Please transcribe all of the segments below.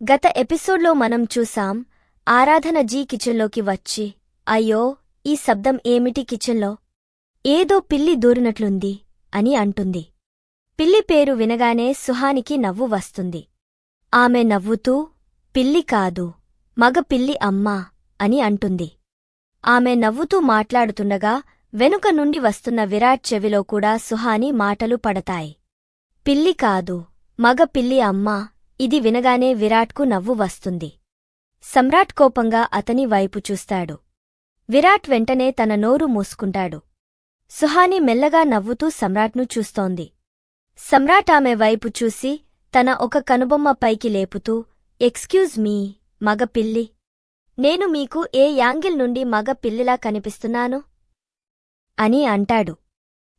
గత ఎపిసోడ్లో మనం చూసాం ఆరాధన జీ కిచెన్లోకి వచ్చి అయ్యో ఈ శబ్దం ఏమిటి కిచెన్లో? ఏదో పిల్లి దూరినట్లుంది అని అంటుంది. పిల్లి పేరు వినగానే సుహానికి నవ్వు వస్తుంది. ఆమె నవ్వుతూ పిల్లి కాదు మగ పిల్లి అమ్మా అని అంటుంది. ఆమె నవ్వుతూ మాట్లాడుతుండగా వెనుక నుండి వస్తున్న విరాట్ చెవిలో కూడా సుహాని మాటలు పడతాయి. పిల్లి కాదు మగ పిల్లి అమ్మా ఇది వినగానే విరాట్కు నవ్వు వస్తుంది. సమ్రాట్ కోపంగా అతని వైపు చూస్తాడు. విరాట్ వెంటనే తన నోరు మూసుకుంటాడు. సుహాని మెల్లగా నవ్వుతూ సమ్రాట్ను చూస్తోంది. సమ్రాట్ ఆమె వైపు చూసి తన ఒక కనుబొమ్మ పైకి లేపుతూ ఎక్స్క్యూజ్ మీ మగపిల్లి నేను మీకు ఏ యాంగిల్ నుండి మగ పిల్లిలా కనిపిస్తున్నాను అని అంటాడు.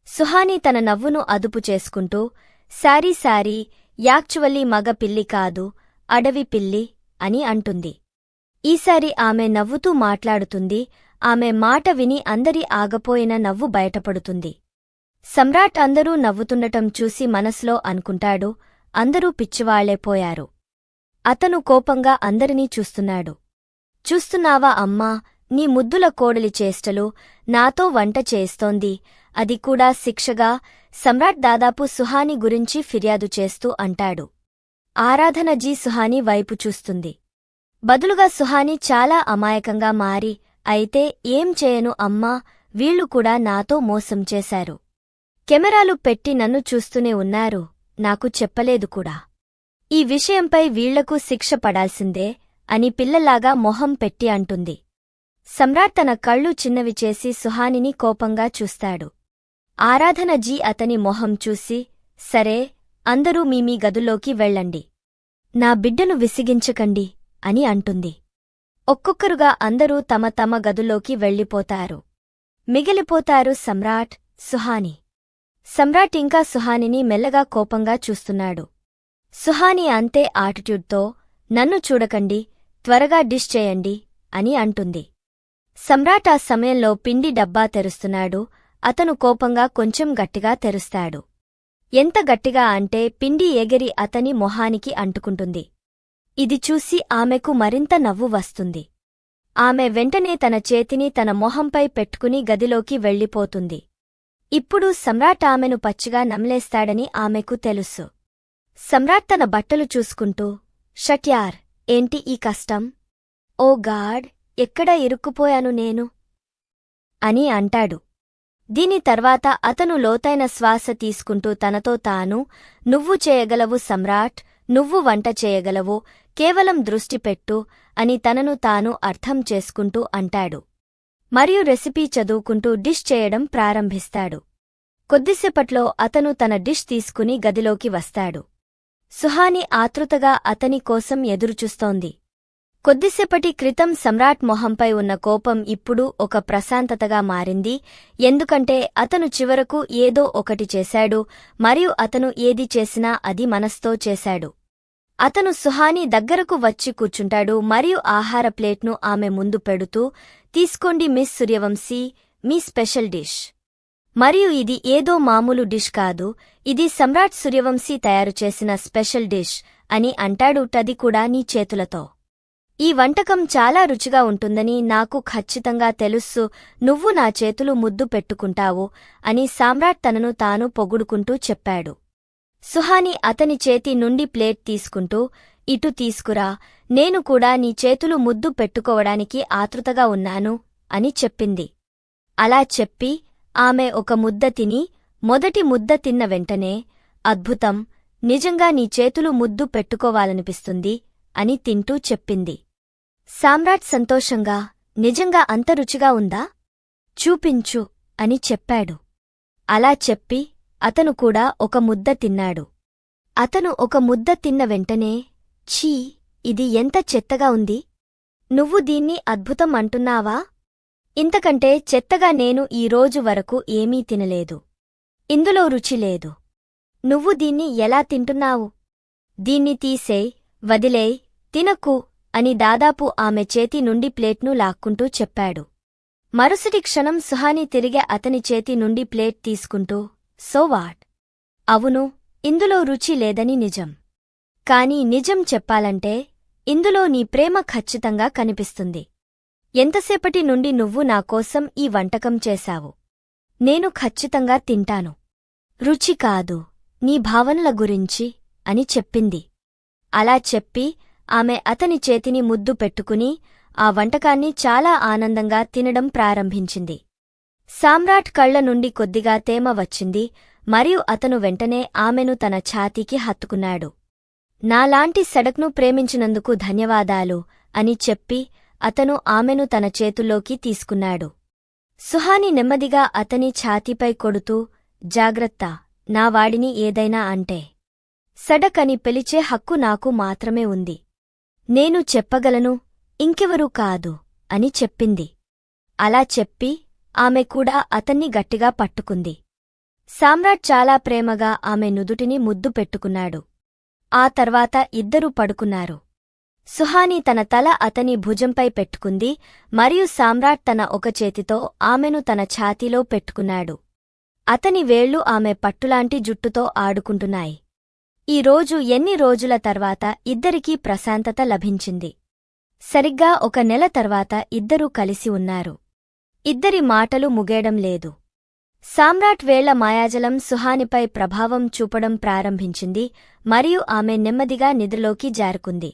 సుహాని తన నవ్వును అదుపు చేసుకుంటూ సారీ సారీ యాక్చువల్లీ మగ పిల్లి కాదు అడవి పిల్లి అని అంటుంది. ఈసారి ఆమె నవ్వుతూ మాట్లాడుతుంది ఆమె మాట విని అందరి ఆగపోయిన నవ్వు బయటపడుతుంది. సమ్రాట్ అందరూ నవ్వుతుండటం చూసి మనసులో అనుకుంటాడు అందరూ పిచ్చివాళ్ళేపోయారు అతను కోపంగా అందరినీ చూస్తున్నాడు. చూస్తున్నావా అమ్మా నీ ముద్దుల కోడలి చేష్టలు నాతో వంట చేస్తోంది అది కూడా శిక్షగా సమ్రాట్ దాదాపు సుహాని గురించి ఫిర్యాదు చేస్తూ అంటాడు. ఆరాధనజీ సుహాని వైపు చూస్తుంది. బదులుగా సుహాని చాలా అమాయకంగా మారి అయితే ఏం చేయను అమ్మా వీళ్ళు కూడా నాతో మోసం చేశారు. కెమెరాలు పెట్టి నన్ను చూస్తూనే ఉన్నారు నాకు చెప్పలేదు కూడా. ఈ విషయంపై వీళ్ళకు శిక్ష పడాల్సిందే అని పిల్లలాగా మొహం పెట్టి అంటుంది. సమ్రాట్ తన కళ్ళు చిన్నవి చేసి సుహానిని కోపంగా చూస్తాడు. ఆరాధనజీ అతని మొహం చూసి సరే అందరూ మీ మీ గదుల్లోకి వెళ్ళండి. నా బిడ్డను విసిగించకండి అని అంటుంది. ఒక్కొక్కరుగా అందరూ తమ తమ గదుల్లోకి వెళ్ళిపోతారు. మిగిలిపోతారు సమ్రాట్ సుహాని. సమ్రాట్ ఇంకా సుహానిని మెల్లగా కోపంగా చూస్తున్నాడు. సుహాని అంతే ఆటిట్యూడ్తో నన్ను చూడకండి త్వరగా డిష్ చేయండి అని అంటుంది. సమ్రాట్ ఆ సమయంలో పిండి డబ్బా తెరుస్తున్నాడు అతను కోపంగా కొంచెం గట్టిగా తెరుస్తాడు. ఎంత గట్టిగా అంటే పిండి ఎగిరి అతని మొహానికి అంటుకుంటుంది. ఇది చూసి ఆమెకు మరింత నవ్వు వస్తుంది. ఆమె వెంటనే తన చేతిని తన మొహంపై పెట్టుకుని గదిలోకి వెళ్ళిపోతుంది. ఇప్పుడు సమ్రాట్ ఆమెను పచ్చిగా నమ్లేస్తాడని ఆమెకు తెలుసు. సమ్రాట్ తన బట్టలు చూసుకుంటూ షట్యార్ ఏంటి ఈ కష్టం? ఓ గాడ్ ఎక్కడ ఇరుక్కుపోయాను నేను అని అంటాడు. దీని తర్వాత అతను లోతైన శ్వాస తీసుకుంటూ తనతో తాను నువ్వు చేయగలవు సమ్రాట్ నువ్వు వంట చేయగలవు కేవలం దృష్టి పెట్టు అని తనను తాను అర్థం చేసుకుంటూ అంటాడు. మరియు రెసిపీ చదువుకుంటూ డిష్ చేయడం ప్రారంభిస్తాడు. కొద్దిసేపట్లో అతను తన డిష్ తీసుకుని గదిలోకి వస్తాడు. సుహాని ఆతృతగా అతని కోసం ఎదురుచూస్తోంది. కొద్దిసేపటి క్రితం సమ్రాట్ మొహంపై ఉన్న కోపం ఇప్పుడు ఒక ప్రశాంతతగా మారింది. ఎందుకంటే అతను చివరకు ఏదో ఒకటి చేశాడు మరియు అతను ఏది చేసినా అది మనస్తో చేశాడు. అతను సుహాని దగ్గరకు వచ్చి కూర్చుంటాడు మరియు ఆహార ప్లేట్ను ఆమె ముందు పెడుతూ తీసుకోండి మిస్ సూర్యవంశీ మీ స్పెషల్ డిష్. మరియు ఇది ఏదో మామూలు డిష్ కాదు ఇది సమ్రాట్ సూర్యవంశీ తయారు చేసిన స్పెషల్ డిష్ అని అంటాడు టది కూడా నీ చేతులతో. ఈ వంటకం చాలా రుచిగా ఉంటుందని నాకు ఖచ్చితంగా తెలుస్సు నువ్వు నా చేతులు ముద్దు పెట్టుకుంటావు అని సామ్రాట్ తనను తాను పొగుడుకుంటూ చెప్పాడు. సుహాని అతని చేతి నుండి ప్లేట్ తీసుకుంటూ ఇటు తీసుకురా నేను కూడా నీ చేతులు ముద్దు పెట్టుకోవడానికి ఆతృతగా ఉన్నాను అని చెప్పింది. అలా చెప్పి ఆమె ఒక ముద్ద తిని మొదటి ముద్ద తిన్న వెంటనే అద్భుతం నిజంగా నీ చేతులు ముద్దు పెట్టుకోవాలనిపిస్తుంది అని తింటూ చెప్పింది. సామ్రాట్ సంతోషంగా నిజంగా అంత రుచిగా ఉందా? చూపించు అని చెప్పాడు. అలా చెప్పి అతను కూడా ఒక ముద్ద తిన్నాడు. అతను ఒక ముద్ద తిన్న వెంటనే ఛీ ఇది ఎంత చెత్తగా ఉంది? నువ్వు దీన్ని అద్భుతం అంటున్నావా? ఇంతకంటే చెత్తగా నేను ఈ రోజు వరకు ఏమీ తినలేదు. ఇందులో రుచి లేదు. నువ్వు దీన్ని ఎలా తింటున్నావు? దీన్ని తీసేయ్ వదిలేయ్ తినకు. అని దాదాపు ఆమె చేతి నుండి ప్లేట్ను లాక్కుంటూ చెప్పాడు. మరుసటి క్షణం సుహాని తిరిగే అతని చేతి నుండి ప్లేట్ తీసుకుంటూ సో వాట్? అవును ఇందులో రుచి లేదని నిజం. కాని నిజం చెప్పాలంటే ఇందులో నీ ప్రేమ ఖచ్చితంగా కనిపిస్తుంది. ఎంతసేపటి నుండి నువ్వు నాకోసం ఈ వంటకం చేశావు? నేను ఖచ్చితంగా తింటాను. రుచి కాదు నీ భావనల గురించి అని చెప్పింది. అలా చెప్పి ఆమె అతని చేతిని ముద్దు పెట్టుకుని ఆ వంటకాన్ని చాలా ఆనందంగా తినడం ప్రారంభించింది. సామ్రాట్ కళ్ళ నుండి కొద్దిగా తేమ వచ్చింది మరియు అతను వెంటనే ఆమెను తన ఛాతీకి హత్తుకున్నాడు. నాలాంటి సడక్ను ప్రేమించినందుకు ధన్యవాదాలు అని చెప్పి అతను ఆమెను తన చేతుల్లోకి తీసుకున్నాడు. సుహాని నెమ్మదిగా అతని ఛాతీపై కొడుతూ జాగ్రత్త నా వాడిని ఏదైనా అంటే. సడక్ అని పిలిచే హక్కు నాకు మాత్రమే ఉంది. నేను చెప్పగలను ఇంకెవరూ కాదు అని చెప్పింది. అలా చెప్పి ఆమె కూడా అతన్ని గట్టిగా పట్టుకుంది. సామ్రాట్ చాలా ప్రేమగా ఆమె నుదుటిని ముద్దు పెట్టుకున్నాడు. ఆ తర్వాత ఇద్దరూ పడుకున్నారు. సుహాని తన తల అతని భుజంపై పెట్టుకుంది మరియు సామ్రాట్ తన ఒక చేతితో ఆమెను తన ఛాతీలో పెట్టుకున్నాడు. అతని వేళ్ళు ఆమె పట్టులాంటి జుట్టుతో ఆడుకుంటున్నాయి. ఈ రోజు ఎన్ని రోజుల తర్వాత ఇద్దరికీ ప్రశాంతత లభించింది. సరిగ్గా ఒక నెల తర్వాత ఇద్దరూ కలిసి ఉన్నారు. ఇద్దరి మాటలు ముగేయడం లేదు. సామ్రాట్ వేళ్ళ మాయాజలం సుహానిపై ప్రభావం చూపడం ప్రారంభించింది మరియు ఆమె నెమ్మదిగా నిద్రలోకి జారుకుంది.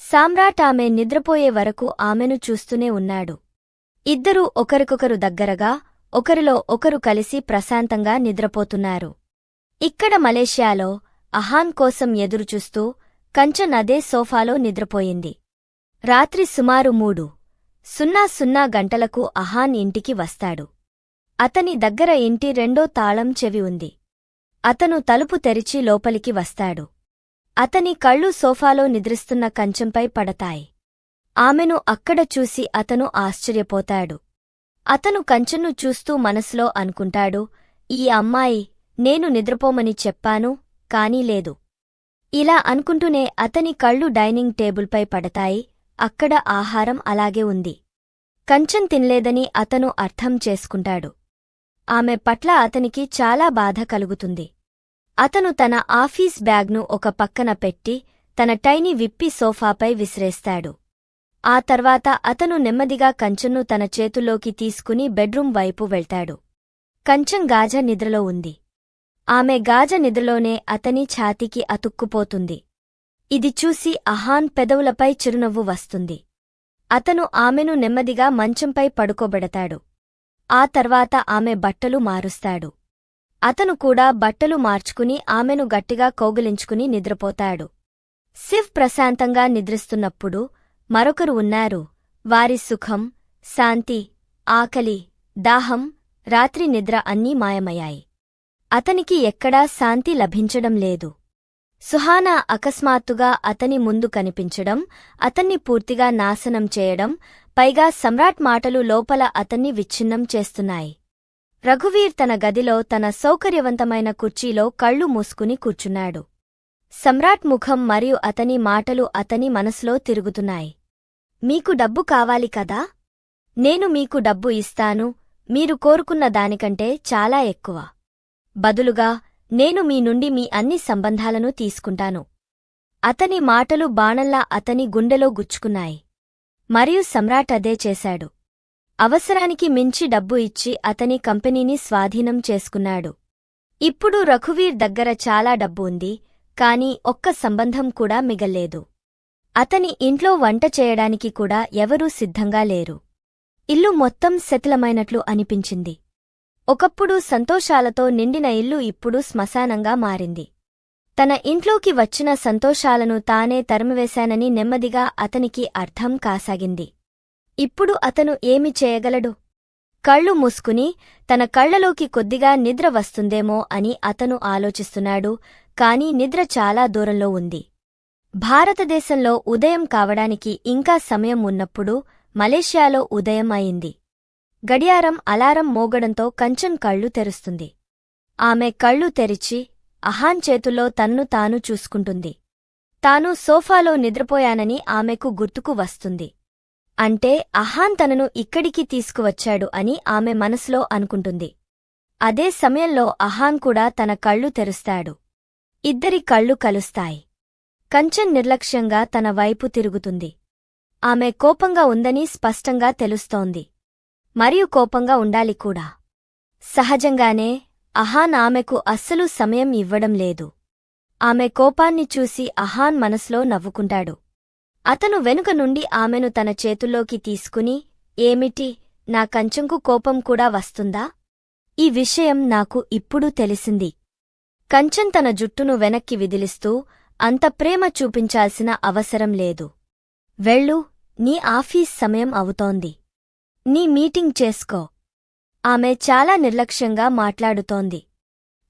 సామ్రాట్ ఆమె నిద్రపోయే వరకు ఆమెను చూస్తూనే ఉన్నాడు. ఇద్దరూ ఒకరికొకరు దగ్గరగా ఒకరిలో ఒకరు కలిసి ప్రశాంతంగా నిద్రపోతున్నారు. ఇక్కడ మలేషియాలో అహాన్ కోసం ఎదురుచూస్తూ కంచన్ అదే సోఫాలో నిద్రపోయింది. రాత్రి సుమారు మూడు. సున్నా సున్నా గంటలకు అహాన్ ఇంటికి వస్తాడు. అతని దగ్గర ఇంటి రెండో తాళం చెవి ఉంది. అతను తలుపు తెరిచి లోపలికి వస్తాడు. అతని కళ్ళు సోఫాలో నిద్రిస్తున్న కంచంపై పడతాయి. ఆమెను అక్కడ చూసి అతను ఆశ్చర్యపోతాడు. అతను కంచెను చూస్తూ మనసులో అనుకుంటాడు ఈ అమ్మాయి నేను నిద్రపోమని చెప్పాను కానీ లేదు. ఇలా అనుకుంటూనే అతని కళ్ళు డైనింగ్ టేబుల్పై పడతాయి అక్కడ ఆహారం అలాగే ఉంది. కంచం తినలేదని అతను అర్థం చేసుకుంటాడు. ఆమె పట్ల అతనికి చాలా బాధ కలుగుతుంది. అతను తన ఆఫీస్ బ్యాగ్ను ఒక పక్కన పెట్టి తన టైని విప్పి సోఫాపై విసిరేస్తాడు. ఆ తర్వాత అతను నెమ్మదిగా కంచెను తన చేతుల్లోకి తీసుకుని బెడ్రూం వైపు వెళ్తాడు. కంచం గాజ నిద్రలో ఉంది. ఆమె గాజ నిద్రలోనే అతని ఛాతీకి అతుక్కుపోతుంది. ఇది చూసి అహాన్ పెదవులపై చిరునవ్వు వస్తుంది. అతను ఆమెను నెమ్మదిగా మంచంపై పడుకోబెడతాడు. ఆ తర్వాత ఆమె బట్టలు మారుస్తాడు. అతను కూడా బట్టలు మార్చుకుని ఆమెను గట్టిగా కౌగిలించుకుని నిద్రపోతాడు. శివ్ ప్రశాంతంగా నిద్రిస్తున్నప్పుడు మరొకరు ఉన్నారు. వారి సుఖం శాంతి ఆకలి దాహం రాత్రి నిద్ర అన్నీ మాయమయ్యాయి. అతనికి ఎక్కడా శాంతి లభించడం లేదు. సుహానా అకస్మాత్తుగా అతని ముందు కనిపించడం అతన్ని పూర్తిగా నాశనం చేయడం పైగా సమ్రాట్ మాటలు లోపల అతన్ని విచ్ఛిన్నం చేస్తున్నాయి. రఘువీర్ తన గదిలో తన సౌకర్యవంతమైన కుర్చీలో కళ్ళు మూసుకుని కూర్చున్నాడు. సమ్రాట్ ముఖం మరియు అతని మాటలు అతని మనసులో తిరుగుతున్నాయి. మీకు డబ్బు కావాలి కదా? నేను మీకు డబ్బు ఇస్తాను. మీరు కోరుకున్న దానికంటే చాలా ఎక్కువ. బదులుగా నేను మీ నుండి మీ అన్ని సంబంధాలను తీసుకుంటాను. అతని మాటలు బాణల్లా అతని గుండెలో గుచ్చుకున్నాయి. మరియు సమ్రాట్ అదే చేశాడు. అవసరానికి మించి డబ్బు ఇచ్చి అతని కంపెనీని స్వాధీనం చేసుకున్నాడు. ఇప్పుడు రఘువీర్ దగ్గర చాలా డబ్బు ఉంది కాని ఒక్క సంబంధం కూడా మిగల్లేదు. అతని ఇంట్లో వంట చేయడానికి కూడా ఎవరూ సిద్ధంగా లేరు. ఇల్లు మొత్తం శతిలమైనట్లు అనిపించింది. ఒకప్పుడు సంతోషాలతో నిండిన ఇల్లు ఇప్పుడు శ్మశానంగా మారింది. తన ఇంట్లోకి వచ్చిన సంతోషాలను తానే తరిమివేశానని నెమ్మదిగా అతనికి అర్థం కాసాగింది. ఇప్పుడు అతను ఏమి చేయగలడు? కళ్ళు మూసుకుని తన కళ్ళలోకి కొద్దిగా నిద్ర వస్తుందేమో అని అతను ఆలోచిస్తున్నాడు కాని నిద్ర చాలా దూరంలో ఉంది. భారతదేశంలో ఉదయం కావడానికి ఇంకా సమయం ఉన్నప్పుడు మలేషియాలో ఉదయం అయింది. గడియారం అలారం మోగడంతో కంచన్ కళ్ళు తెరుస్తుంది. ఆమె కళ్ళు తెరిచి అహాన్ చేతుల్లో తన్ను తాను చూసుకుంటుంది. తాను సోఫాలో నిద్రపోయానని ఆమెకు గుర్తుకు వస్తుంది. అంటే అహాన్ తనను ఇక్కడికి తీసుకువచ్చాడు అని ఆమె మనసులో అనుకుంటుంది. అదే సమయంలో అహాన్ కూడా తన కళ్ళు తెరుస్తాడు. ఇద్దరి కళ్ళు కలుస్తాయి. కంచన్ నిర్లక్ష్యంగా తన వైపు తిరుగుతుంది. ఆమె కోపంగా ఉందని స్పష్టంగా తెలుస్తోంది. మరియు కోపంగా ఉండాలి కూడా. సహజంగానే అహాన్ ఆమెకు అస్సలు సమయం ఇవ్వడం లేదు. ఆమె కోపాన్ని చూసి అహాన్ మనసులో నవ్వుకుంటాడు. అతను వెనుక నుండి ఆమెను తన చేతుల్లోకి తీసుకుని ఏమిటి నా కంచంకు కోపం కూడా వస్తుందా? ఈ విషయం నాకు ఇప్పుడు తెలిసింది. కంచన్ తన జుట్టును వెనక్కి విదిలిస్తూ అంత ప్రేమ చూపించాల్సిన అవసరం లేదు. వెళ్ళు నీ ఆఫీస్ సమయం అవుతోంది. నీ మీటింగ్ చేసుకో. ఆమె చాలా నిర్లక్ష్యంగా మాట్లాడుతోంది.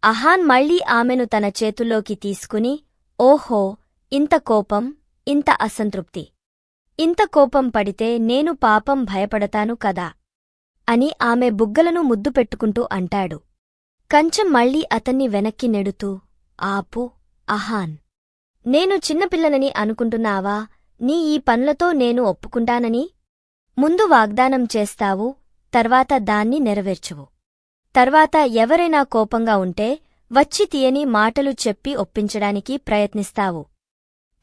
అహాన్ మళ్ళీ ఆమెను తన చేతుల్లోకి తీసుకుని ఓహో ఇంత కోపం ఇంత అసంతృప్తి. ఇంత కోపం పడితే నేను పాపం భయపడతాను కదా? అని ఆమె బుగ్గలను ముద్దు పెట్టుకుంటూ అంటాడు. కంచెం మళ్ళీ అతన్ని వెనక్కి నెడుతూ ఆపు అహాన్. నేను చిన్నపిల్లనని అనుకుంటున్నావా? నీ ఈ పనులతో నేను ఒప్పుకుంటానని? ముందు వాగ్దానం చేస్తావు తర్వాత దాన్ని నెరవేర్చువు. తర్వాత ఎవరైనా కోపంగా ఉంటే వచ్చి తీయని మాటలు చెప్పి ఒప్పించడానికి ప్రయత్నిస్తావు.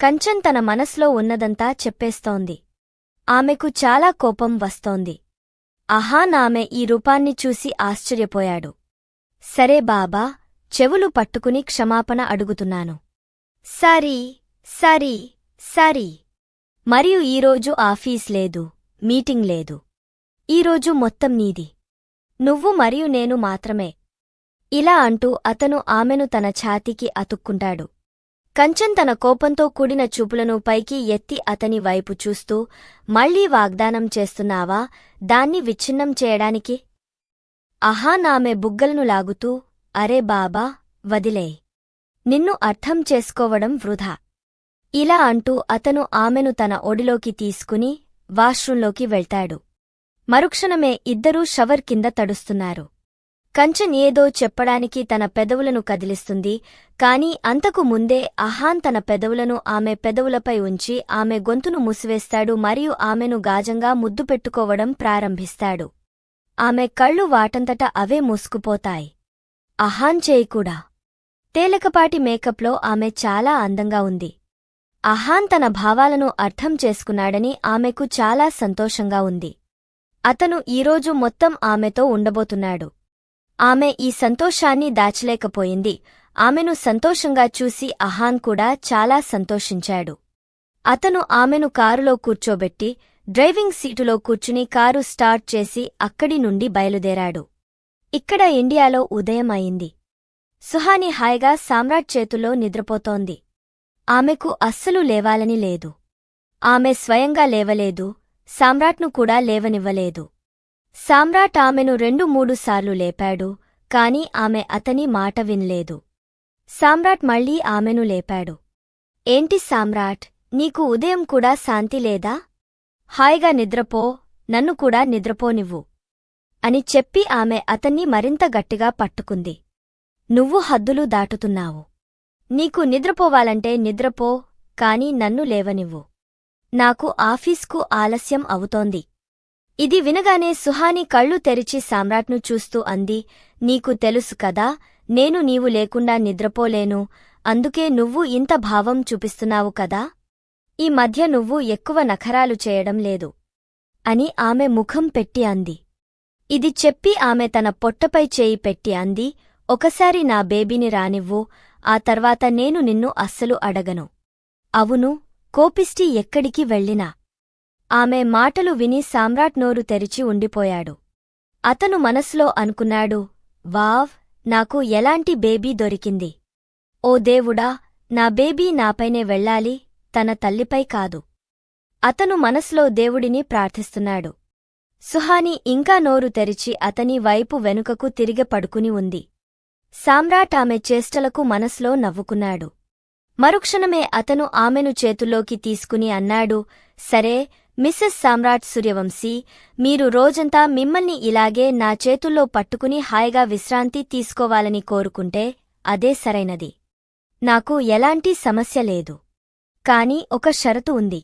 కంచన్ తన మనస్లో ఉన్నదంతా చెప్పేస్తోంది. ఆమెకు చాలా కోపం వస్తోంది. అహా నామె ఈ రూపాన్ని చూసి ఆశ్చర్యపోయాడు. సరే బాబా చెవులు పట్టుకుని క్షమాపణ అడుగుతున్నాను. Sorry sorry sorry. మరియు ఈరోజు ఆఫీస్ లేదు. మీటింగ్ లేదు. ఈరోజు మొత్తం నీది. నువ్వు మరియు నేను మాత్రమే. ఇలా అంటూ అతను ఆమెను తన ఛాతీకి అతుక్కుంటాడు. కంచన్ తన కోపంతో కూడిన చూపులను పైకి ఎత్తి అతని వైపు చూస్తూ మళ్ళీ వాగ్దానం చేస్తున్నావా? దాన్ని విచ్ఛిన్నం చేయడానికి? అహా నామె బుగ్గలను లాగుతూ అరే బాబా వదిలే నిన్ను అర్థం చేసుకోవడం వృధా. ఇలా అంటూ అతను ఆమెను తన ఒడిలోకి తీసుకుని వాష్రూంలోకి వెళ్తాడు. మరుక్షణమే ఇద్దరూ షవర్ కింద తడుస్తున్నారు. కంచన్ ఏదో చెప్పడానికి తన పెదవులను కదిలిస్తుంది కాని అంతకు ముందే అహాన్ తన పెదవులను ఆమె పెదవులపై ఉంచి ఆమె గొంతును మూసివేస్తాడు మరియు ఆమెను గాజంగా ముద్దు పెట్టుకోవడం ప్రారంభిస్తాడు. ఆమె కళ్ళు వాటంతట అవే మూసుకుపోతాయి. అహాన్ చేయి కూడా. తేలికపాటి మేకప్లో ఆమె చాలా అందంగా ఉంది. అహాన్ తన భావాలను అర్థం చేసుకున్నాడని ఆమెకు చాలా సంతోషంగా ఉంది. అతను ఈరోజు మొత్తం ఆమెతో ఉండబోతున్నాడు. ఆమె ఈ సంతోషాన్ని దాచలేకపోయింది. ఆమెను సంతోషంగా చూసి అహాన్ కూడా చాలా సంతోషించాడు. అతను ఆమెను కారులో కూర్చోబెట్టి డ్రైవింగ్ సీటులో కూర్చుని కారు స్టార్ట్ చేసి అక్కడి నుండి బయలుదేరాడు. ఇక్కడ ఇండియాలో ఉదయం అయింది సుహాని హాయిగా సామ్రాట్ చేతుల్లో నిద్రపోతోంది. ఆమెకు అస్సలు లేవాలని లేదు. ఆమె స్వయంగా లేవలేదు సామ్రాట్ను కూడా లేవనివ్వలేదు. సామ్రాట్ ఆమెను రెండు మూడుసార్లు లేపాడు కాని ఆమె అతని మాట వినలేదు. సామ్రాట్ మళ్ళీ ఆమెను లేపాడు. ఏంటి సామ్రాట్ నీకు ఉదయం కూడా శాంతి లేదా? హాయిగా నిద్రపో నన్ను కూడా నిద్రపోనివ్వు అని చెప్పి ఆమె అతన్ని మరింత గట్టిగా పట్టుకుంది. నువ్వు హద్దులు దాటుతున్నావు. నీకు నిద్రపోవాలంటే నిద్రపో కాని నన్ను లేవనివ్వు. నాకు ఆఫీస్కు ఆలస్యం అవుతోంది. ఇది వినగానే సుహాని కళ్ళు తెరిచి సామ్రాట్ను చూస్తూ అంది నీకు తెలుసు కదా నేను నీవు లేకుండా నిద్రపోలేను అందుకే నువ్వు ఇంత భావం చూపిస్తున్నావు కదా. ఈ మధ్య నువ్వు ఎక్కువ నఖరాలు చేయడం లేదు. అని ఆమె ముఖం పెట్టి అంది. ఇది చెప్పి ఆమె తన పొట్టపై చేయి పెట్టి అంది ఒకసారి నా బేబీని రానివ్వు ఆ తర్వాత నేను నిన్ను అస్సలు అడగను. అవును కోపిష్టి ఎక్కడికి వెళ్ళినా. ఆమె మాటలు విని సామ్రాట్ నోరు తెరిచి ఉండిపోయాడు. అతను మనసులో అనుకున్నాడు వావ్ నాకు ఎలాంటి బేబీ దొరికింది. ఓ దేవుడా నా బేబీ నాపైనే వెళ్ళాలి తన తల్లిపై కాదు అతను మనసులో దేవుడిని ప్రార్థిస్తున్నాడు. సుహాని ఇంకా నోరు తెరిచి అతని వైపు వెనుకకు తిరిగి పడుకుని ఉంది. సామ్రాట్ ఆమె చేష్టలకు మనసులో నవ్వుకున్నాడు. మరుక్షణమే అతను ఆమెను చేతుల్లోకి తీసుకుని అన్నాడు సరే మిస్సెస్ సామ్రాట్ సూర్యవంశీ మీరు రోజంతా మిమ్మల్ని ఇలాగే నా చేతుల్లో పట్టుకుని హాయిగా విశ్రాంతి తీసుకోవాలని కోరుకుంటే అదే సరైనది. నాకు ఎలాంటి సమస్య లేదు. కాని ఒక షరతు ఉంది.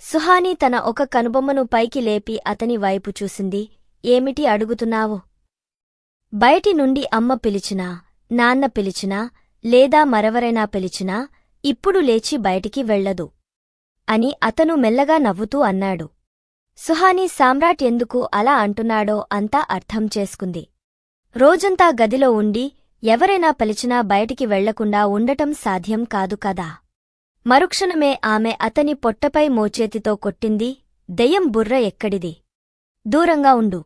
సుహాని తన ఒక కనుబొమ్మను పైకి లేపి అతని వైపు చూసింది ఏమిటి అడుగుతున్నావు? బయటి నుండి అమ్మ పిలిచినా నాన్న పిలిచినా లేదా మరెవరైనా పిలిచినా ఇప్పుడు లేచి బయటికి వెళ్ళదు అని అతను మెల్లగా నవ్వుతూ అన్నాడు. సుహాని సామ్రాట్ ఎందుకు అలా అంటున్నాడో అంతా అర్థం చేసుకుంది. రోజంతా గదిలో ఉండి ఎవరైనా పలిచినా బయటికి వెళ్ళకుండా ఉండటం సాధ్యం కాదు కదా. మరుక్షణమే ఆమె అతని పొట్టపై మోచేతితో కొట్టింది దెయ్యం బుర్ర ఎక్కడిది? దూరంగా ఉండు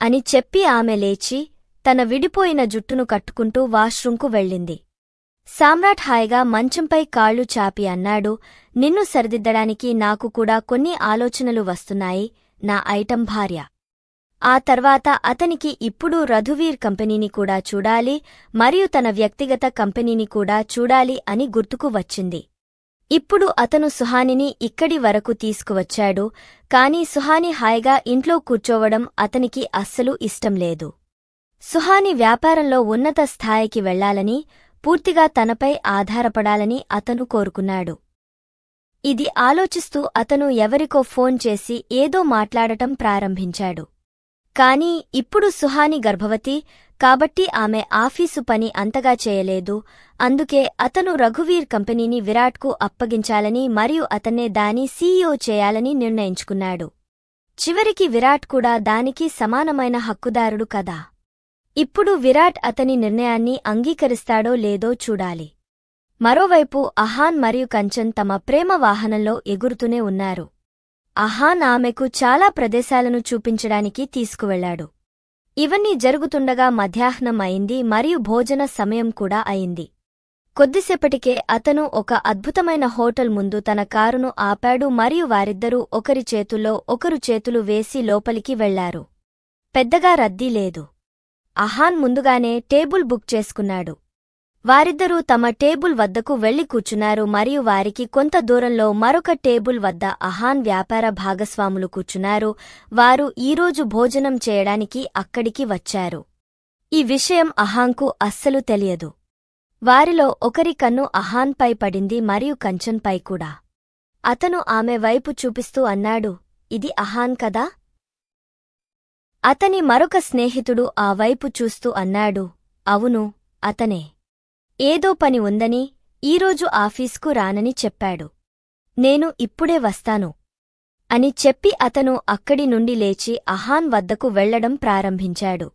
అని చెప్పి ఆమె లేచి తన విడిపోయిన జుట్టును కట్టుకుంటూ వాష్రూంకు వెళ్ళింది. సామ్రాట్ హాయిగా మంచంపై కాళ్ళు చాపి అన్నాడు నిన్ను సరిదిద్దడానికి నాకు కూడా కొన్ని ఆలోచనలు వస్తున్నాయి నా ఐటం భార్య. ఆ తర్వాత అతనికి ఇప్పుడు రఘువీర్ కంపెనీని కూడా చూడాలి మరియు తన వ్యక్తిగత కంపెనీని కూడా చూడాలి అని గుర్తుకు వచ్చింది. ఇప్పుడు అతను సుహానిని ఇక్కడి వరకు తీసుకువచ్చాడు కాని సుహాని హాయిగా ఇంట్లో కూర్చోవడం అతనికి అస్సలు ఇష్టం లేదు. సుహాని వ్యాపారంలో ఉన్నత స్థాయికి వెళ్ళాలని పూర్తిగా తనపై ఆధారపడాలని అతను కోరుకున్నాడు. ఇది ఆలోచిస్తూ అతను ఎవరికో ఫోన్ చేసి ఏదో మాట్లాడటం ప్రారంభించాడు. కాని ఇప్పుడు సుహాని గర్భవతి కాబట్టి ఆమె ఆఫీసు పని అంతగా చేయలేదు అందుకే అతను రఘువీర్ కంపెనీని విరాట్కు అప్పగించాలని మరియు అతన్నే దాని సీఈఓ చేయాలని నిర్ణయించుకున్నాడు. చివరికి విరాట్ కూడా దానికి సమానమైన హక్కుదారుడు కదా. ఇప్పుడు విరాట్ అతని నిర్ణయాన్ని అంగీకరిస్తాడో లేదో చూడాలి. మరోవైపు అహాన్ మరియు కంచన్ తమ ప్రేమ వాహనంలో ఎగురుతూనే ఉన్నారు. అహాన్ ఆమెకు చాలా ప్రదేశాలను చూపించడానికి తీసుకువెళ్ళాడు ఇవన్నీ జరుగుతుండగా మధ్యాహ్నం అయింది మరియు భోజన సమయం కూడా అయింది. కొద్దిసేపటికే అతను ఒక అద్భుతమైన హోటల్ ముందు తన కారును ఆపాడు మరియు వారిద్దరూ ఒకరి చేతుల్లో ఒకరు చేతులు వేసి లోపలికి వెళ్ళారు. పెద్దగా రద్దీ లేదు. అహాన్ ముందుగానే టేబుల్ బుక్ చేసుకున్నాడు. వారిద్దరూ తమ టేబుల్ వద్దకు వెళ్ళి కూర్చున్నారు మరియు వారికి కొంత దూరంలో మరొక టేబుల్ వద్ద అహాన్ వ్యాపార భాగస్వాములు కూర్చున్నారు. వారు ఈరోజు భోజనం చేయడానికి అక్కడికి వచ్చారు. ఈ విషయం అహాంకు అస్సలు తెలియదు. వారిలో ఒకరి కన్ను అహాన్పై పడింది మరియు కంచన్పై కూడా. అతను ఆమె వైపు చూపిస్తూ అన్నాడు ఇది అహాన్ కదా? అతని మరొక స్నేహితుడు ఆ వైపు చూస్తూ అన్నాడు అవును అతనే. ఏదో పని ఉందని ఈరోజు ఆఫీస్కు రానని చెప్పాడు. నేను ఇప్పుడే వస్తాను. అని చెప్పి అతను అక్కడి నుండి లేచి అహాన్ వద్దకు వెళ్ళడం ప్రారంభించాడు.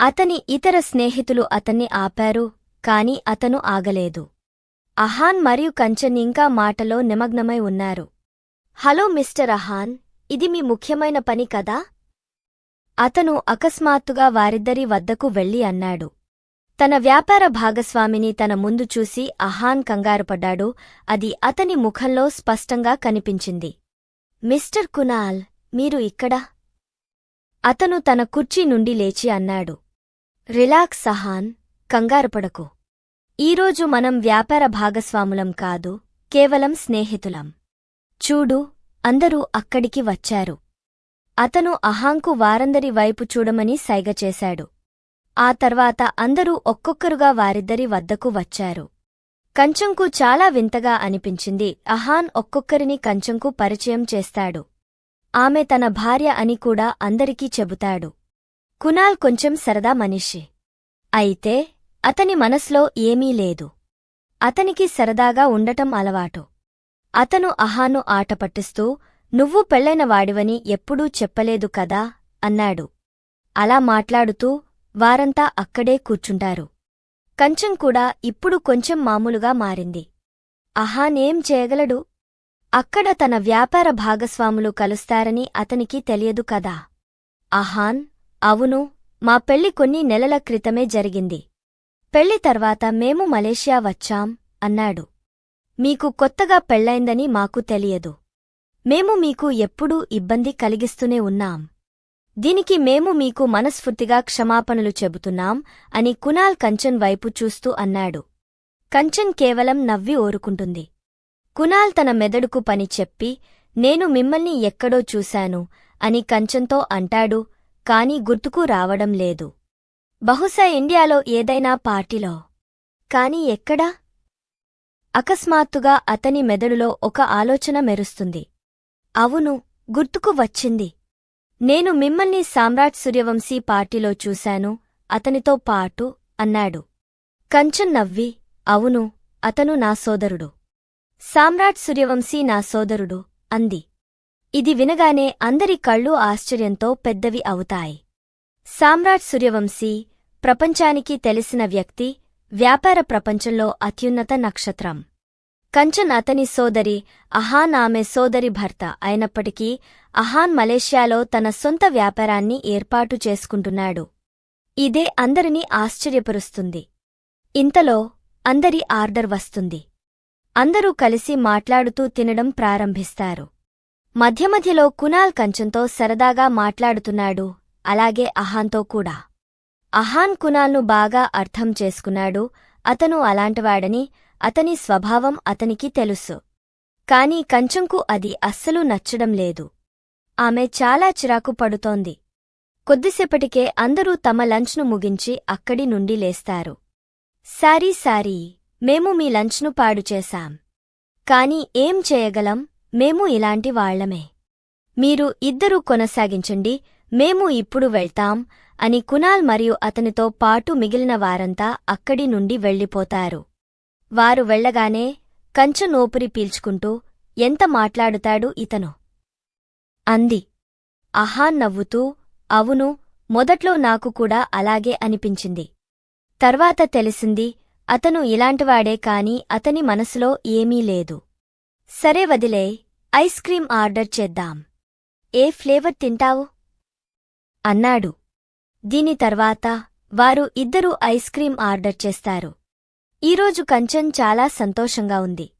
అతని ఇతర స్నేహితులు అతన్ని ఆపారు కాని అతను ఆగలేదు. అహాన్ మరియు కంచన్ ఇంకా మాటలో నిమగ్నమై ఉన్నారు. హలో మిస్టర్ అహాన్ ఇది మీ ముఖ్యమైన పని కదా? అతను అకస్మాత్తుగా వారిద్దరి వద్దకు వెళ్ళి అన్నాడు. తన వ్యాపార భాగస్వామిని తన ముందు చూసి అహాన్ కంగారుపడ్డాడు అది అతని ముఖంలో స్పష్టంగా కనిపించింది. మిస్టర్ కునాల్ మీరు ఇక్కడ? అతను తన కుర్చీ నుండి లేచి అన్నాడు. రిలాక్స్ అహాన్ కంగారుపడకు ఈరోజు మనం వ్యాపార భాగస్వాములం కాదు కేవలం స్నేహితులం. చూడు అందరూ అక్కడికి వచ్చారు. అతను అహాంకు వారందరి వైపు చూడమని సైగచేశాడు ఆ తర్వాత అందరూ ఒక్కొక్కరుగా వారిద్దరి వద్దకు వచ్చారు. కంచంకు చాలా వింతగా అనిపించింది. అహాన్ ఒక్కొక్కరిని కంచంకు పరిచయం చేస్తాడు. ఆమె తన భార్య అని కూడా అందరికీ చెబుతాడు. కునాల్ కొంచెం సరదా మనిషి. అయితే అతని మనస్లో ఏమీ లేదు. అతనికి సరదాగా ఉండటం అలవాటు. అతను అహాను ఆటపట్టిస్తూ నువ్వు పెళ్ళైన వాడివని ఎప్పుడూ చెప్పలేదు కదా? అన్నాడు. అలా మాట్లాడుతూ వారంతా అక్కడే కూర్చుంటారు. కంచం కూడా ఇప్పుడు కొంచెం మామూలుగా మారింది. అహానేం చేయగలడు? అక్కడ తన వ్యాపార భాగస్వాములు కలుస్తారని అతనికి తెలియదు కదా? అహాన్ అవును మా పెళ్ళి కొన్ని నెలల క్రితమే జరిగింది. పెళ్ళి తర్వాత మేము మలేషియా వచ్చాం అన్నాడు. మీకు కొత్తగా పెళ్ళైందని మాకు తెలియదు. మేము మీకు ఎప్పుడూ ఇబ్బంది కలిగిస్తూనే ఉన్నాం. దీనికి మేము మీకు మనస్ఫూర్తిగా క్షమాపణలు చెబుతున్నాం అని కునాల్ కంచన్ వైపు చూస్తూ అన్నాడు. కంచన్ కేవలం నవ్వి ఓరుకుంటుంది కునాల్ తన మెదడుకు పని చెప్పి నేను మిమ్మల్ని ఎక్కడో చూశాను అని కంచంతో అంటాడు కాని గుర్తుకు రావడం లేదు. బహుశా ఇండియాలో ఏదైనా పార్టీలో. కాని ఎక్కడా? అకస్మాత్తుగా అతని మెదడులో ఒక ఆలోచన మెరుస్తుంది. అవును గుర్తుకు వచ్చింది. నేను మిమ్మల్ని సామ్రాట్ సూర్యవంశీ పార్టీలో చూశాను అతనితో పాటు అన్నాడు. కంచన్ నవ్వి అవును అతను నా సోదరుడు. సామ్రాట్ సూర్యవంశీ నా సోదరుడు అంది. ఇది వినగానే అందరి కళ్ళు ఆశ్చర్యంతో పెద్దవి అవుతాయి. సామ్రాట్ సూర్యవంశీ ప్రపంచానికి తెలిసిన వ్యక్తి వ్యాపార ప్రపంచంలో అత్యున్నత నక్షత్రం. కంచన్ అతని సోదరి అహాన్ ఆమె సోదరి భర్త అయినప్పటికీ అహాన్ మలేషియాలో తన సొంత వ్యాపారాన్ని ఏర్పాటు చేసుకుంటున్నాడు. ఇదే అందరినీ ఆశ్చర్యపరుస్తుంది. ఇంతలో అందరి ఆర్డర్ వస్తుంది. అందరూ కలిసి మాట్లాడుతూ తినడం ప్రారంభిస్తారు. మధ్య మధ్యలో కునాల్ కంచంతో సరదాగా మాట్లాడుతున్నాడు అలాగే అహాన్తో కూడా. అహాన్ కునాల్ను బాగా అర్థం చేసుకున్నాడు అతను అలాంటివాడని అతని స్వభావం అతనికి తెలుసు. కాని కంచంకు అది అస్సలు నచ్చడం లేదు. ఆమె చాలా చిరాకు పడుతోంది. కొద్దిసేపటికే అందరూ తమ లంచ్ను ముగించి అక్కడి నుండి లేస్తారు. సారీ సారీ మేము మీ లంచ్ను పాడుచేశాం కాని ఏం చేయగలం? మేము ఇలాంటి వాళ్ళమే మీరు ఇద్దరూ కొనసాగించండి మేము ఇప్పుడు వెళ్తాం అని కునాల్ మరియు అతనితో పాటు మిగిలిన వారంతా అక్కడి నుండి వెళ్ళిపోతారు. వారు వెళ్ళగానే కంచు నోపురి పీల్చుకుంటూ ఎంత మాట్లాడుతాడు ఇతను అంది. అహాన్ నవ్వుతూ అవును మొదట్లో నాకు కూడా అలాగే అనిపించింది. తర్వాత తెలిసింది అతను ఇలాంటివాడే కాని అతని మనసులో ఏమీ లేదు. సరే వదిలే ఐస్ క్రీం ఆర్డర్ చేద్దాం. ఏ ఫ్లేవర్ తింటావు అన్నాడు. దీని తర్వాత వారు ఇద్దరూ ఐస్ క్రీం ఆర్డర్ చేస్తారు. ఈరోజు కంచన్ చాలా సంతోషంగా ఉంది.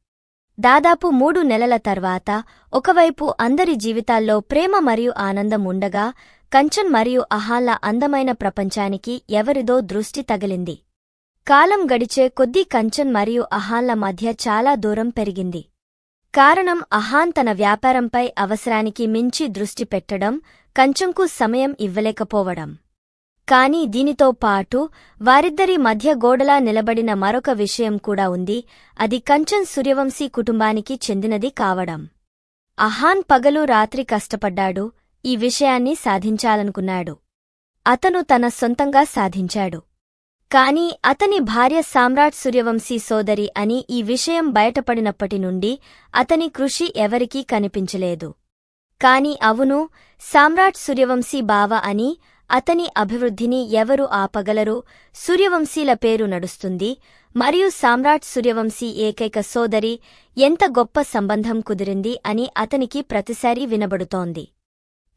దాదాపు మూడు నెలల తర్వాత ఒకవైపు అందరి జీవితాల్లో ప్రేమ మరియు ఆనందం ఉండగా కంచన్ మరియు అహాన్ల అందమైన ప్రపంచానికి ఎవరిదో దృష్టి తగిలింది. కాలం గడిచే కొద్దీ కంచన్ మరియు అహాన్ల మధ్య చాలా దూరం పెరిగింది. కారణం అహాన్ తన వ్యాపారంపై అవసరానికి మించి దృష్టి పెట్టడం కంచంకు సమయం ఇవ్వలేకపోవడం. కాని దీనితో పాటు వారిద్దరి మధ్య గోడలా నిలబడిన మరొక విషయం కూడా ఉంది. అది కంచన్ సూర్యవంశీ కుటుంబానికి చెందినది కావడం. అహాన్ పగలు రాత్రి కష్టపడ్డాడు. ఈ విషయాన్ని సాధించాలనుకున్నాడు. అతను తన సొంతంగా సాధించాడు. కాని అతని భార్య సామ్రాట్ సూర్యవంశీ సోదరి అని ఈ విషయం బయటపడినప్పటి నుండి అతని కృషి ఎవరికీ కనిపించలేదు. కాని అవును సామ్రాట్ సూర్యవంశీ బావ అని అతని అభివృద్ధిని ఎవరు ఆపగలరు సూర్యవంశీల పేరు నడుస్తుంది. మరియు సామ్రాట్ సూర్యవంశీ ఏకైక సోదరి ఎంత గొప్ప సంబంధం కుదిరింది అని అతనికి ప్రతిసారీ వినబడుతోంది.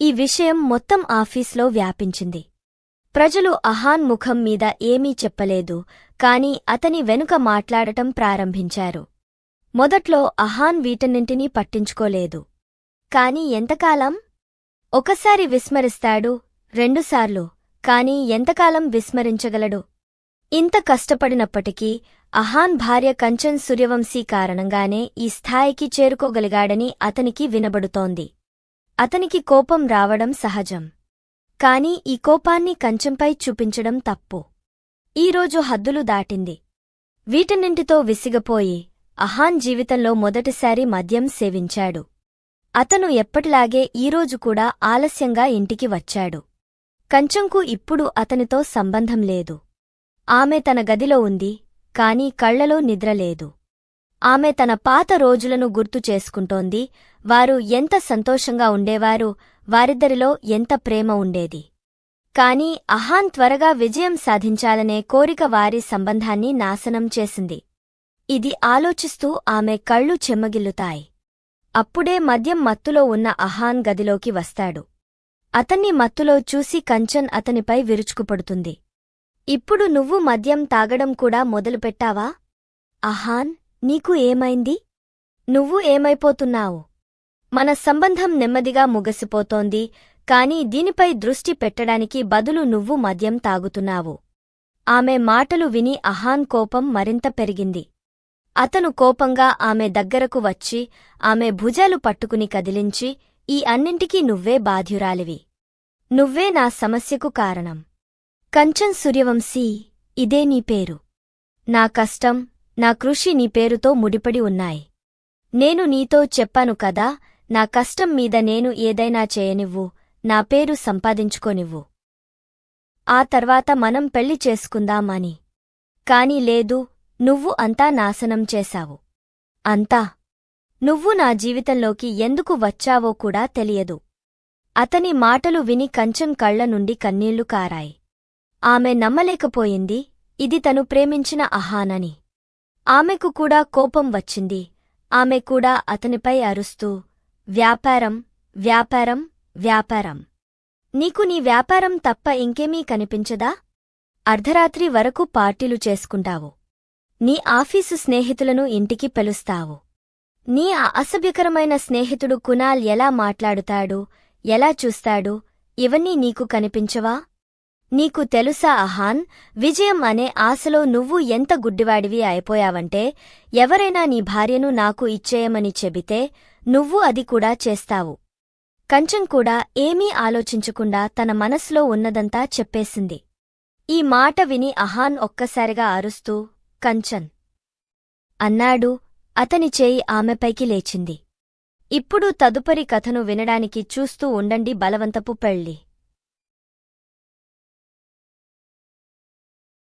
ఈ విషయం మొత్తం ఆఫీస్లో వ్యాపించింది. ప్రజలు అహాన్ ముఖం మీద ఏమీ చెప్పలేదు కాని అతని వెనుక మాట్లాడటం ప్రారంభించారు. మొదట్లో అహాన్ వీటన్నింటినీ పట్టించుకోలేదు. కాని ఎంతకాలం? ఒకసారి విస్మరిస్తాడు రెండుసార్లు కాని ఎంతకాలం విస్మరించగలడు? ఇంత కష్టపడినప్పటికీ అహాన్ భార్య కంచన్ సూర్యవంశీ కారణంగానే ఈ స్థాయికి చేరుకోగలిగాడని అతనికి వినబడుతోంది. అతనికి కోపం రావడం సహజం. కాని ఈ కోపాన్ని కంచంపై చూపించడం తప్పు. ఈరోజు హద్దులు దాటింది. వీటన్నింటితో విసిగపోయి అహాన్ జీవితంలో మొదటిసారి మద్యం సేవించాడు. అతను ఎప్పటిలాగే ఈరోజు కూడా ఆలస్యంగా ఇంటికి వచ్చాడు. కంచంకు ఇప్పుడు అతనితో సంబంధం లేదు. ఆమె తన గదిలో ఉంది కాని కళ్ళలో నిద్రలేదు ఆమె తన పాత రోజులను గుర్తు చేసుకుంటోంది వారు ఎంత సంతోషంగా ఉండేవారు వారిద్దరిలో ఎంత ప్రేమ ఉండేది. కాని అహాన్ త్వరగా విజయం సాధించాలనే కోరిక వారి సంబంధాన్ని నాశనం చేసింది. ఇది ఆలోచిస్తూ ఆమె కళ్ళు చెమ్మగిల్లుతాయి. అప్పుడే మద్యం మత్తులో ఉన్న అహాన్ గదిలోకి వస్తాడు. అతన్ని మత్తులో చూసి కంచన్ అతనిపై విరుచుకుపడుతుంది. ఇప్పుడు నువ్వు మద్యం తాగడం కూడా మొదలుపెట్టావా? అహాన్ నీకు ఏమైంది? నువ్వు ఏమైపోతున్నావు? మన సంబంధం నెమ్మదిగా ముగసిపోతోంది కాని దీనిపై దృష్టి పెట్టడానికి బదులు నువ్వు మద్యం తాగుతున్నావు. ఆమె మాటలు విని అహాన్ కోపం మరింత పెరిగింది. అతను కోపంగా ఆమె దగ్గరకు వచ్చి ఆమె భుజాలు పట్టుకుని కదిలించి ఈ అన్నింటికీ నువ్వే బాధ్యురాలివి. నువ్వే నా సమస్యకు కారణం. కంచన్ సూర్యవంశీ ఇదే నీ పేరు. నా కష్టం నా కృషి నీ పేరుతో ముడిపడి ఉన్నాయి. నేను నీతో చెప్పాను కదా నా కష్టం మీద నేను ఏదైనా చేయనివ్వు నా పేరు సంపాదించుకోనివ్వు. ఆ తర్వాత మనం పెళ్ళి చేసుకుందామని. కాని లేదు నువ్వు అంతా నాశనం చేశావు. అంతా. నువ్వు నా జీవితంలోకి ఎందుకు వచ్చావో కూడా తెలియదు. అతని మాటలు విని కంచెం కళ్ళ నుండి కన్నీళ్ళు కారాయి. ఆమె నమ్మలేకపోయింది ఇది తను ప్రేమించిన అహానని. ఆమెకు కూడా కోపం వచ్చింది ఆమె కూడా అతనిపై అరుస్తూ వ్యాపారం వ్యాపారం వ్యాపారం. నీకు నీ వ్యాపారం తప్ప ఇంకేమీ కనిపించదా? అర్ధరాత్రి వరకు పార్టీలు చేసుకుంటావు. నీ ఆఫీసు స్నేహితులను ఇంటికి పిలుస్తావు. నీ ఆ అసభ్యకరమైన స్నేహితుడు కునాల్ ఎలా మాట్లాడుతాడు ఎలా చూస్తాడు? ఇవన్నీ నీకు కనిపించవా? నీకు తెలుసా అహాన్ విజయం అనే ఆశలో నువ్వు ఎంత గుడ్డివాడివి అయిపోయావంటే ఎవరైనా నీ భార్యను నాకు ఇచ్చేయమని చెబితే నువ్వు అది కూడా చేస్తావు. కంచం కూడా ఏమీ ఆలోచించకుండా తన మనసులో ఉన్నదంతా చెప్పేసింది. ఈ మాట విని అహాన్ ఒక్కసారిగా అరుస్తూ కంచన్. అన్నాడు అతని చేయి ఆమెపైకి లేచింది. ఇప్పుడు తదుపరి కథను వినడానికి చూస్తూ ఉండండి బలవంతపు పెళ్ళి.